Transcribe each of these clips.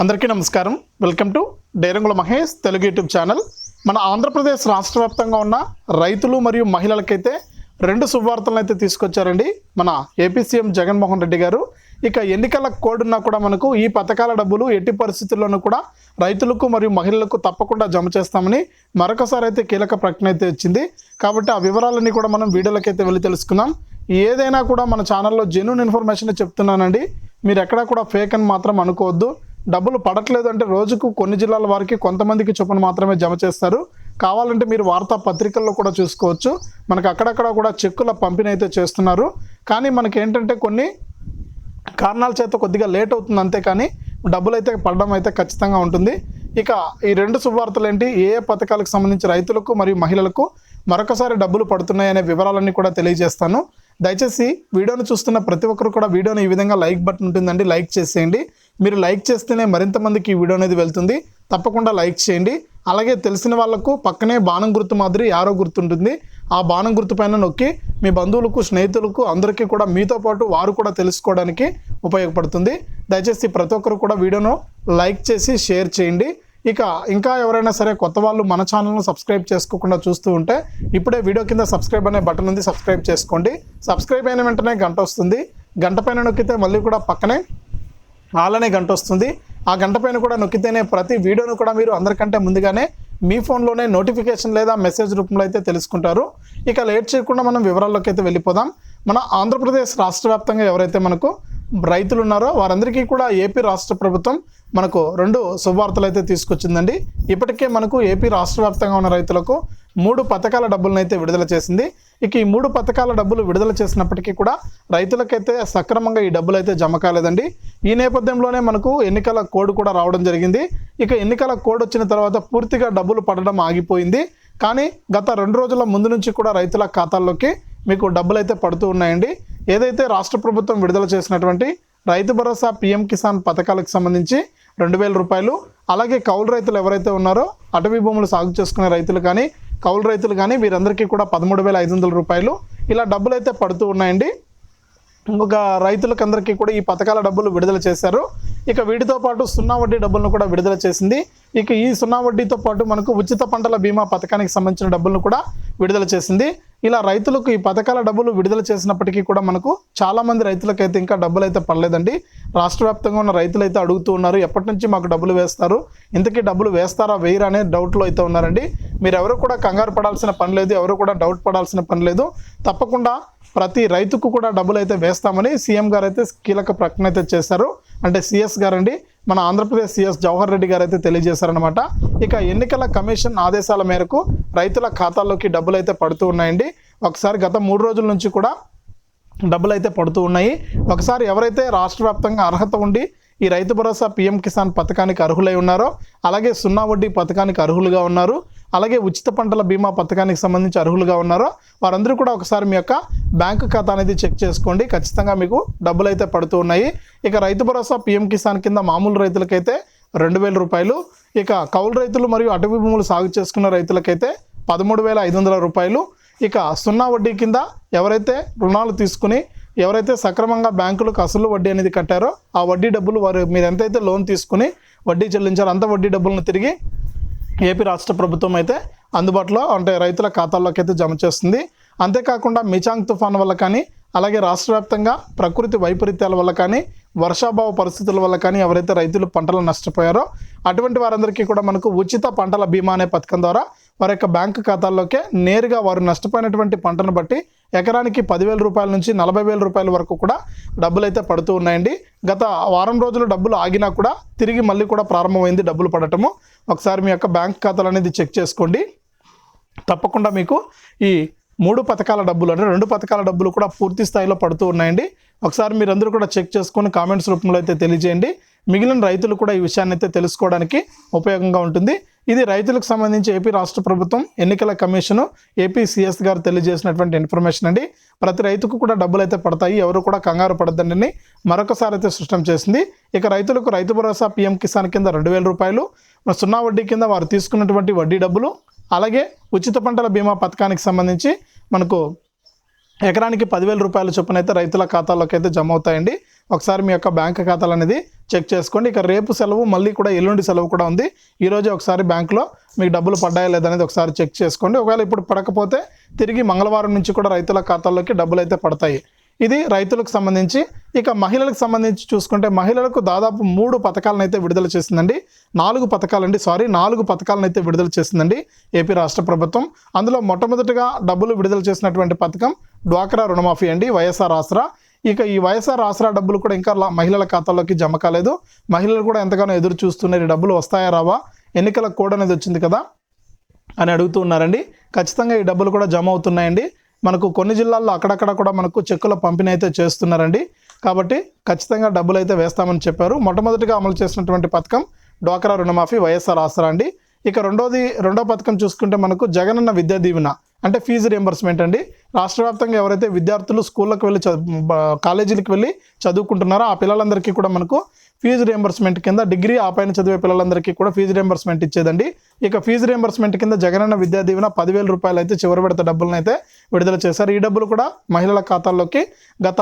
అందరికీ నమస్కారం. Welcome to డైరంగుల మహేష్ తెలుగు యూట్యూబ్ ఛానల్. మన ఆంధ్రప్రదేశ్ రాష్ట్ర వ్యాప్తంగా ఉన్న రైతులు మరియు మహిళలకైతే రెండు శుభవార్తలను అయితే తీసుకొచ్చారండి. మన ఏపీ సీఎం జగన్మోహన్ రెడ్డి గారు. ఇక ఎన్నికల కోడ్ ఉన్నా కూడా మనకు ఈ పథకాల డబ్బులు ఎట్టి పరిస్థితుల్లోనూ కూడా రైతులకు మరియు మహిళలకు తప్పకుండా జమ చేస్తామని మరొకసారి అయితే కీలక ప్రకటన అయితే వచ్చింది. కాబట్టి ఆ వివరాలన్నీ కూడా మనం వీడియోలకైతే వెళ్ళి తెలుసుకుందాం. ఏదైనా కూడా మన ఛానల్లో జెన్యున్ ఇన్ఫర్మేషన్ చెప్తున్నానండి. మీరు ఎక్కడా కూడా ఫేక్ అని మాత్రం అనుకోవద్దు. డబ్బులు పడట్లేదు అంటే రోజుకు కొన్ని జిల్లాల వారికి కొంతమందికి చొప్పున మాత్రమే జమ చేస్తారు. కావాలంటే మీరు వార్తా పత్రికల్లో కూడా చూసుకోవచ్చు. మనకు అక్కడక్కడ కూడా చెక్కుల పంపిణీ అయితే చేస్తున్నారు. కానీ మనకి ఏంటంటే కొన్ని కారణాల చేత కొద్దిగా లేట్ అవుతుంది అంతే కానీ డబ్బులు అయితే పడడం అయితే ఖచ్చితంగా ఉంటుంది. ఇక ఈ రెండు శుభవార్తలు ఏంటి? ఏ ఏ పథకాలకు సంబంధించి రైతులకు మరియు మహిళలకు మరొకసారి డబ్బులు పడుతున్నాయనే వివరాలన్నీ కూడా తెలియజేస్తాను. దయచేసి వీడియోను చూస్తున్న ప్రతి ఒక్కరు కూడా వీడియోని ఈ విధంగా లైక్ బటన్ ఉంటుందండి. లైక్ చేసేయండి. మీరు లైక్ చేస్తేనే మరింత మందికి ఈ వీడియో అనేది వెళ్తుంది. తప్పకుండా లైక్ చేయండి. అలాగే తెలిసిన వాళ్ళకు పక్కనే బాణం గుర్తు మాదిరి యారో గుర్తుంటుంది ఆ బాణం గుర్తు పైన నొక్కి మీ బంధువులకు స్నేహితులకు అందరికీ కూడా మీతో పాటు వారు కూడా తెలుసుకోవడానికి ఉపయోగపడుతుంది. దయచేసి ప్రతి ఒక్కరు కూడా వీడియోను లైక్ చేసి షేర్ చేయండి. ఇక ఇంకా ఎవరైనా సరే కొత్త వాళ్ళు మన ఛానల్ను సబ్స్క్రైబ్ చేసుకోకుండా చూస్తూ ఉంటే ఇప్పుడే వీడియో కింద సబ్స్క్రైబ్ అనే బటన్ ఉంది సబ్స్క్రైబ్ చేసుకోండి. సబ్స్క్రైబ్ అయిన వెంటనే గంట వస్తుంది. గంట పైన నొక్కితే మళ్ళీ కూడా పక్కనే నాలనే గంట వస్తుంది. ఆ గంట పైన కూడా నొక్కితేనే ప్రతి వీడియోను కూడా మీరు అందరికంటే ముందుగానే మీ ఫోన్లోనే నోటిఫికేషన్ లేదా మెసేజ్ రూపంలో అయితే తెలుసుకుంటారు. ఇక లేట్ చేయకుండా మనం వివరాల్లోకి అయితే వెళ్ళిపోదాం. మన ఆంధ్రప్రదేశ్ రాష్ట్ర వ్యాప్తంగా ఎవరైతే మనకు రైతులు ఉన్నారో వారందరికీ కూడా ఏపీ రాష్ట్ర ప్రభుత్వం మనకు రెండు శుభవార్తలు అయితే తీసుకొచ్చిందండి. ఇప్పటికే మనకు ఏపీ రాష్ట్ర వ్యాప్తంగా ఉన్న రైతులకు మూడు పథకాల డబ్బులను అయితే విడుదల చేసింది. ఇక ఈ మూడు పథకాల డబ్బులు విడుదల చేసినప్పటికీ కూడా రైతులకైతే సక్రమంగా ఈ డబ్బులు అయితే జమ కాలేదండి. ఈ నేపథ్యంలోనే మనకు ఎన్నికల కోడ్ కూడా రావడం జరిగింది. ఇక ఎన్నికల కోడ్ వచ్చిన తర్వాత పూర్తిగా డబ్బులు పడడం ఆగిపోయింది. కానీ గత రెండు రోజుల ముందు నుంచి కూడా రైతుల ఖాతాల్లోకి మీకు డబ్బులు అయితే పడుతూ ఉన్నాయండి. ఏదైతే రాష్ట్ర ప్రభుత్వం విడుదల చేసినటువంటి రైతు భరోసా పిఎం కిసాన్ పథకాలకు సంబంధించి రెండు వేల రూపాయలు అలాగే కౌలు రైతులు ఎవరైతే ఉన్నారో అటవీ భూములు సాగు చేసుకునే రైతులు కానీ కౌలు రైతులు కానీ వీరందరికీ కూడా పదమూడు వేల ఐదు వందల రూపాయలు. ఇలా డబ్బులు అయితే పడుతూ ఉన్నాయండి. ఒక రైతులకు అందరికీ కూడా ఈ పథకాల డబ్బులు విడుదల చేశారు. ఇక వీటితో పాటు సున్నా వడ్డీ డబ్బులను కూడా విడుదల చేసింది. ఇక ఈ సున్నా వడ్డీతో పాటు మనకు ఉచిత పంటల బీమా పథకానికి సంబంధించిన డబ్బులను కూడా విడుదల చేసింది. ఇలా రైతులకు ఈ పథకాల డబ్బులు విడుదల చేసినప్పటికీ కూడా మనకు చాలామంది రైతులకైతే ఇంకా డబ్బులు అయితే పడలేదండి. రాష్ట్ర వ్యాప్తంగా ఉన్న రైతులు అయితే అడుగుతూ ఉన్నారు ఎప్పటి నుంచి మాకు డబ్బులు వేస్తారు ఇంతకీ డబ్బులు వేస్తారా వేయరా అనే డౌట్లో అయితే ఉన్నారండి. మీరు ఎవరు కూడా కంగారు పడాల్సిన పని లేదు ఎవరు కూడా డౌట్ పడాల్సిన పని లేదు. తప్పకుండా ప్రతి రైతుకు కూడా డబ్బులు అయితే వేస్తామని సీఎం గారు అయితే కీలక ప్రకటన అయితే చేశారు. అంటే సిఎస్ గారండి మన ఆంధ్రప్రదేశ్ సిఎస్ జవహర్ రెడ్డి గారు అయితే తెలియజేశారనమాట ఇక ఎన్నికల కమిషన్ ఆదేశాల మేరకు రైతుల ఖాతాల్లోకి డబ్బులు అయితే పడుతూ ఉన్నాయండి. ఒకసారి గత మూడు రోజుల నుంచి కూడా డబ్బులు అయితే పడుతూ ఉన్నాయి. ఒకసారి ఎవరైతే రాష్ట్ర వ్యాప్తంగా అర్హత ఉండి ఈ రైతు భరోసా పీఎం కిసాన్ పథకానికి అర్హులై ఉన్నారో అలాగే సున్నా వడ్డీ పథకానికి అర్హులుగా ఉన్నారు. అలాగే ఉచిత పంటల బీమా పథకానికి సంబంధించి అర్హులుగా ఉన్నారో వారందరూ కూడా ఒకసారి మీ యొక్క బ్యాంకు ఖాతా అనేది చెక్ చేసుకోండి. ఖచ్చితంగా మీకు డబ్బులు అయితే పడుతూ ఉన్నాయి. ఇక రైతు భరోసా పీఎం కిసాన్ కింద మామూలు రైతులకైతే రెండు వేల రూపాయలు. ఇక కౌలు రైతులు మరియు అటవీ భూములు సాగు చేసుకున్న రైతులకైతే పదమూడు వేల ఐదు వందల రూపాయలు. ఇక సున్నా వడ్డీ కింద ఎవరైతే రుణాలు తీసుకుని ఎవరైతే సక్రమంగా బ్యాంకులకు అసలు వడ్డీ అనేది కట్టారో ఆ వడ్డీ డబ్బులు వారు మీరు ఎంతైతే లోన్ తీసుకుని వడ్డీ చెల్లించారో అంత వడ్డీ డబ్బులను తిరిగి ఏపీ రాష్ట్ర ప్రభుత్వం అయితే అందుబాటులో అంటే రైతుల ఖాతాల్లోకి అయితే జమ చేస్తుంది. అంతేకాకుండా మిచాంగ్ తుఫాన్ వల్ల కానీ అలాగే రాష్ట్ర వ్యాప్తంగా ప్రకృతి వైపరీత్యాల వల్ల కానీ వర్షాభావ పరిస్థితుల వల్ల కానీ ఎవరైతే రైతులు పంటలు నష్టపోయారో అటువంటి వారందరికీ కూడా మనకు ఉచిత పంటల బీమా అనే పథకం ద్వారా వారి యొక్క బ్యాంకు ఖాతాల్లోకే నేరుగా వారు నష్టపోయినటువంటి పంటను బట్టి ఎకరానికి పదివేల రూపాయల నుంచి నలభై వేల రూపాయల వరకు కూడా డబ్బులు అయితే పడుతూ ఉన్నాయండి. గత వారం రోజులు డబ్బులు ఆగినా కూడా తిరిగి మళ్ళీ కూడా ప్రారంభమైంది డబ్బులు పడటము. ఒకసారి మీ యొక్క బ్యాంక్ ఖాతాలు అనేది చెక్ చేసుకోండి. తప్పకుండా మీకు ఈ మూడు పథకాల డబ్బులు అంటే రెండు పథకాల డబ్బులు కూడా పూర్తి స్థాయిలో పడుతూ ఉన్నాయండి. ఒకసారి మీరందరూ కూడా చెక్ చేసుకొని కామెంట్స్ రూపంలో అయితే తెలియజేయండి. మిగిలిన రైతులు కూడా ఈ విషయాన్ని అయితే తెలుసుకోవడానికి ఉపయోగంగా ఉంటుంది. ఇది రైతులకు సంబంధించి ఏపీ రాష్ట్ర ప్రభుత్వం ఎన్నికల కమిషను ఏపీ సిఎస్ గారు తెలియజేసినటువంటి ఇన్ఫర్మేషన్ అండి. ప్రతి రైతుకు కూడా డబ్బులు అయితే పడతాయి ఎవరు కూడా కంగారు పడద్దండి మరొకసారి అయితే సృష్టం చేసింది. ఇక రైతులకు రైతు భరోసా పీఎం కిసాన్ కింద రెండు వేల రూపాయలు సున్నా వడ్డీ కింద వారు తీసుకున్నటువంటి వడ్డీ డబ్బులు అలాగే ఉచిత పంటల బీమా పథకానికి సంబంధించి మనకు ఎకరానికి పదివేల రూపాయల చొప్పున అయితే రైతుల ఖాతాలోకి అయితే జమ అవుతాయండి. ఒకసారి మీ యొక్క బ్యాంక్ ఖాతాలు అనేది చెక్ చేసుకోండి. ఇక రేపు సెలవు మళ్ళీ కూడా ఎల్లుండి సెలవు కూడా ఉంది. ఈరోజు ఒకసారి బ్యాంకులో మీకు డబ్బులు పడ్డాయా లేదనేది ఒకసారి చెక్ చేసుకోండి. ఒకవేళ ఇప్పుడు పడకపోతే తిరిగి మంగళవారం నుంచి కూడా రైతుల ఖాతాల్లోకి డబ్బులు అయితే పడతాయి. ఇది రైతులకు సంబంధించి ఇక మహిళలకు సంబంధించి చూసుకుంటే మహిళలకు దాదాపు మూడు పథకాలను అయితే విడుదల చేసిందండి. నాలుగు పథకాలండి సారీ నాలుగు పథకాలను అయితే విడుదల చేసిందండి ఏపీ రాష్ట్ర ప్రభుత్వం. అందులో మొట్టమొదటిగా డబ్బులు విడుదల చేసినటువంటి పథకం డ్వాక్రా రుణమాఫీ అండి వైఎస్ఆర్ ఆసరా. ఇక ఈ వైఎస్ఆర్ ఆసరా డబ్బులు కూడా ఇంకా మహిళల ఖాతాలోకి జమ కాలేదు. మహిళలు కూడా ఎంతగానో ఎదురు చూస్తున్నారు. ఈ డబ్బులు వస్తాయా రావా? ఎన్నికల కోడ్ అనేది వచ్చింది కదా అని అడుగుతూ ఉన్నారండి. ఖచ్చితంగా ఈ డబ్బులు కూడా జమ అవుతున్నాయండి. మనకు కొన్ని జిల్లాల్లో అక్కడక్కడ కూడా మనకు చెక్కుల పంపిణీ అయితే చేస్తున్నారండి. కాబట్టి ఖచ్చితంగా డబ్బులు అయితే వేస్తామని చెప్పారు. మొట్టమొదటిగా అమలు చేసినటువంటి పథకం డ్వాక్రా రుణమాఫీ వైఎస్ఆర్ ఆసరా అండి. ఇక రెండోది రెండో పథకం చూసుకుంటే మనకు జగనన్న విద్యా దీవెన. అంటే ఫీజు రియంబర్స్మెంట్ అండి. రాష్ట్ర వ్యాప్తంగా ఎవరైతే విద్యార్థులు స్కూళ్ళకి వెళ్ళి చదువు కాలేజీలకు వెళ్ళి చదువుకుంటున్నారో ఆ పిల్లలందరికీ కూడా మనకు ఫీజు రియంబర్స్మెంట్ కింద డిగ్రీ ఆ పైన చదివే పిల్లలందరికీ కూడా ఫీజు రియంబర్స్మెంట్ ఇచ్చేదండి. ఇక ఫీజు రియంబర్స్మెంట్ కింద జగనన్న విద్యా దీవెన పదివేల రూపాయలు అయితే చివరి విడత డబ్బులను అయితే విడుదల చేశారు. ఈ డబ్బులు కూడా మహిళల ఖాతాల్లోకి గత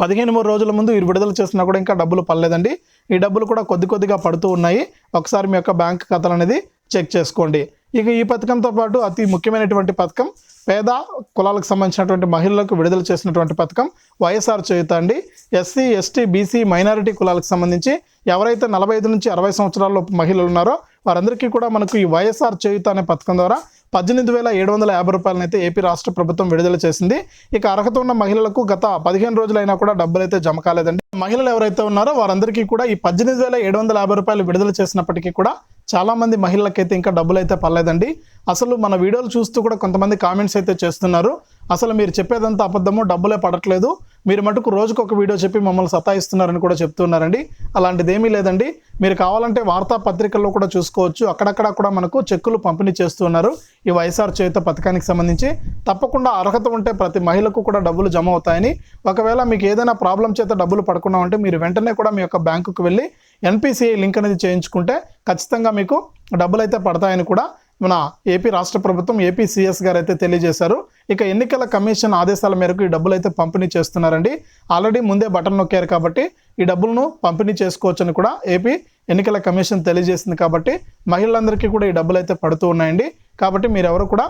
పదిహేను మూడు రోజుల ముందు వీరు విడుదల చేసినా కూడా ఇంకా డబ్బులు పడలేదండి. ఈ డబ్బులు కూడా కొద్ది కొద్దిగా పడుతూ ఉన్నాయి. ఒకసారి మీ యొక్క బ్యాంక్ ఖాతాలు అనేది చెక్ చేసుకోండి. ఇక ఈ పథకంతో పాటు అతి ముఖ్యమైనటువంటి పథకం పేద కులాలకు సంబంధించినటువంటి మహిళలకు విడుదల చేసినటువంటి పథకం వైఎస్ఆర్ చేయుత అండి. ఎస్సీ ఎస్టీ బీసీ మైనారిటీ కులాలకు సంబంధించి ఎవరైతే నలభై ఐదు నుంచి అరవై సంవత్సరాల మహిళలు ఉన్నారో వారందరికీ కూడా మనకు ఈ వైఎస్ఆర్ చేయుత అనే పథకం ద్వారా పద్దెనిమిది వేల ఏడు వందల యాభై రూపాయలను అయితే ఏపీ రాష్ట్ర ప్రభుత్వం విడుదల చేసింది. ఇక అర్హత ఉన్న మహిళలకు గత పదిహేను రోజులైనా కూడా డబ్బులు అయితే జమ కాలేదండి. మహిళలు ఎవరైతే ఉన్నారో వారందరికీ కూడా ఈ పద్దెనిమిది వేల ఏడు వందల యాభై రూపాయలు విడుదల చేసినప్పటికీ కూడా చాలా మంది మహిళలకైతే ఇంకా డబ్బులు అయితే పర్లేదండి అసలు మన వీడియోలు చూస్తూ కూడా కొంతమంది కామెంట్స్ అయితే చేస్తున్నారు. అసలు మీరు చెప్పేదంతా అబద్ధము డబ్బులే పడట్లేదు. మీరు మటుకు రోజుకు ఒక వీడియో చెప్పి మమ్మల్ని సతాయిస్తున్నారని కూడా చెప్తున్నారండి. అలాంటిది ఏమీ లేదండి. మీరు కావాలంటే వార్తాపత్రికల్లో కూడా చూసుకోవచ్చు. అక్కడక్కడ కూడా మనకు చెక్కులు పంపిణీ చేస్తున్నారు. ఈ వైఎస్ఆర్ చేత పథకానికి సంబంధించి తప్పకుండా అర్హత ఉంటే ప్రతి మహిళకు కూడా డబ్బులు జమ అవుతాయని. ఒకవేళ మీకు ఏదైనా ప్రాబ్లం చేత డబ్బులు పడకుండా ఉంటే మీరు వెంటనే కూడా మీ యొక్క బ్యాంకుకు వెళ్ళి ఎన్పిసిఐ లింక్ అనేది చేయించుకుంటే ఖచ్చితంగా మీకు డబ్బులు అయితే పడతాయని కూడా మన ఏపీ రాష్ట్ర ప్రభుత్వం ఏపీ సిఎస్ గారు అయితే తెలియజేశారు. ఇక ఎన్నికల కమిషన్ ఆదేశాల మేరకు ఈ డబ్బులు అయితే పంపిణీ చేస్తున్నారండి. ఆల్రెడీ ముందే బటన్ నొక్కారు కాబట్టి ఈ డబ్బులను పంపిణీ చేసుకోవచ్చని కూడా ఏపీ ఎన్నికల కమిషన్ తెలియజేసింది కాబట్టి మహిళలందరికీ కూడా ఈ డబ్బులు అయితే పడుతూ ఉన్నాయండి. కాబట్టి మీరెవరు కూడా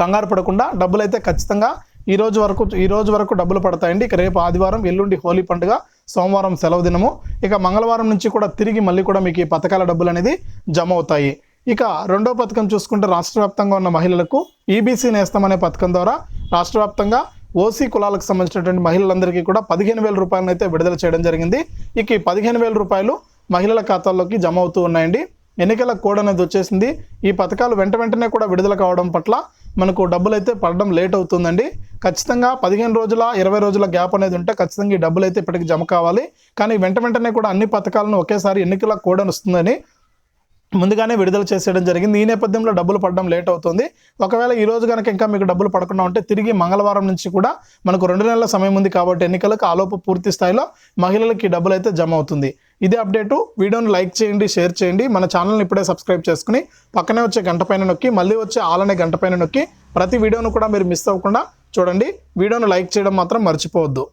కంగారు పడకుండా డబ్బులు అయితే ఖచ్చితంగా ఈ రోజు వరకు ఈ రోజు వరకు డబ్బులు పడతాయండి. ఇక రేపు ఆదివారం ఎల్లుండి హోలీ పండుగ సోమవారం సెలవు దినము. ఇక మంగళవారం నుంచి కూడా తిరిగి మళ్ళీ కూడా మీకు ఈ పథకాల డబ్బులు అనేది జమ అవుతాయి. ఇక రెండో పథకం చూసుకుంటే రాష్ట్ర వ్యాప్తంగా ఉన్న మహిళలకు ఈబీసీ నేస్తం అనే పథకం ద్వారా రాష్ట్ర వ్యాప్తంగా ఓసీ కులాలకు సంబంధించినటువంటి మహిళలందరికీ కూడా పదిహేను వేల రూపాయలను అయితే విడుదల చేయడం జరిగింది. ఇక ఈ పదిహేను వేల రూపాయలు మహిళల ఖాతాల్లోకి జమ అవుతూ ఉన్నాయండి. ఎన్నికల కోడ్ అనేది వచ్చేసింది. ఈ పథకాలు వెంట వెంటనే కూడా విడుదల కావడం పట్ల మనకు డబ్బులు అయితే పడడం లేట్ అవుతుందండి. ఖచ్చితంగా పదిహేను రోజుల ఇరవై రోజుల గ్యాప్ అనేది ఉంటే ఖచ్చితంగా ఈ డబ్బులు అయితే ఇప్పటికి జమ కావాలి. కానీ వెంట వెంటనే కూడా అన్ని పథకాలను ఒకేసారి ఎన్నికల కోడ్ అని వస్తుందని ముందుగానే విడుదల చేసేయడం జరిగింది. ఈ నేపథ్యంలో డబ్బులు పడడం లేట్ అవుతుంది. ఒకవేళ ఈ రోజు కనుక ఇంకా మీకు డబ్బులు పడకుండా ఉంటే తిరిగి మంగళవారం నుంచి కూడా మనకు రెండు నెలల సమయం ఉంది కాబట్టి ఎన్నికలకు ఆలోపు పూర్తి స్థాయిలో మహిళలకి డబ్బులు అయితే జమ అవుతుంది. ఇదే అప్డేటు. వీడియోని లైక్ చేయండి షేర్ చేయండి. మన ఛానల్ని ఇప్పుడే సబ్స్క్రైబ్ చేసుకుని పక్కనే వచ్చే గంట పైన నొక్కి మళ్ళీ వచ్చే ఆలనే గంట పైన నొక్కి ప్రతి వీడియోను కూడా మీరు మిస్ అవ్వకుండా చూడండి. వీడియోను లైక్ చేయడం మాత్రం మర్చిపోవద్దు.